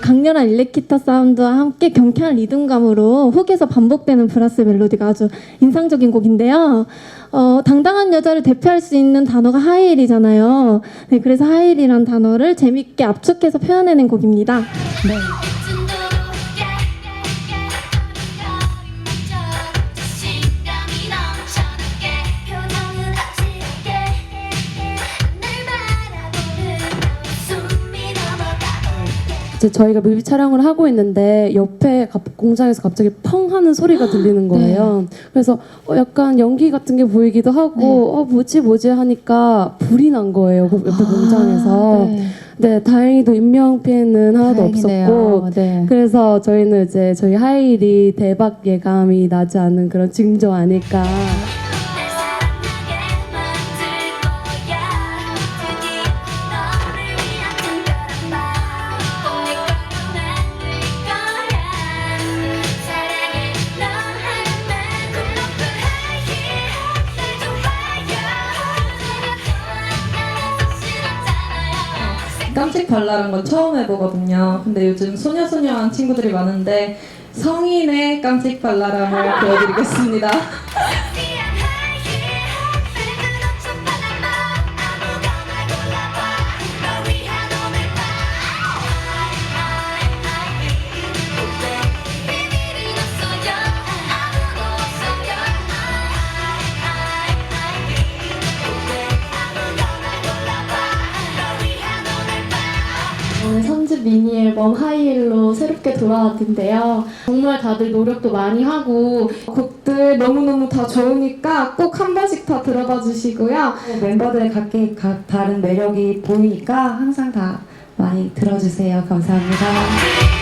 강렬한 일렉기타 사운드와 함께 경쾌한 리듬감으로 훅에서 반복되는 브라스 멜로디가 아주 인상적인 곡인데요. 어, 당당한 여자를 대표할 수 있는 단어가 하이힐이잖아요. 네, 그래서 하이힐이란 단어를 재밌게 압축해서 표현해낸 곡입니다. 네. 이제 저희가 뮤비 촬영을 하고 있는데 옆에 갑- 공장에서 갑자기 펑 하는 소리가 들리는 거예요. 그래서 어, 약간 연기 같은 게 보이기도 하고 어 뭐지 뭐지 하니까 불이 난 거예요. 그 옆에 공장에서. 네. 네, 다행히도 인명 피해는 하나도 다행이네요. 없었고 네. 그래서 저희는 이제 저희 하이힐이 대박 예감이 나지 않은 그런 징조 아닐까. 깜찍 발랄한 건 처음 해보거든요. 근데 요즘 소녀소녀한 친구들이 많은데 성인의 깜찍 발랄함을 보여드리겠습니다. 3집 미니 앨범 하이힐로 새롭게 돌아왔는데요. 정말 다들 노력도 많이 하고 곡들 너무너무 다 좋으니까 꼭 한 번씩 다 들어봐 주시고요. 멤버들의 각기 각 다른 매력이 보이니까 항상 다 많이 들어주세요. 감사합니다.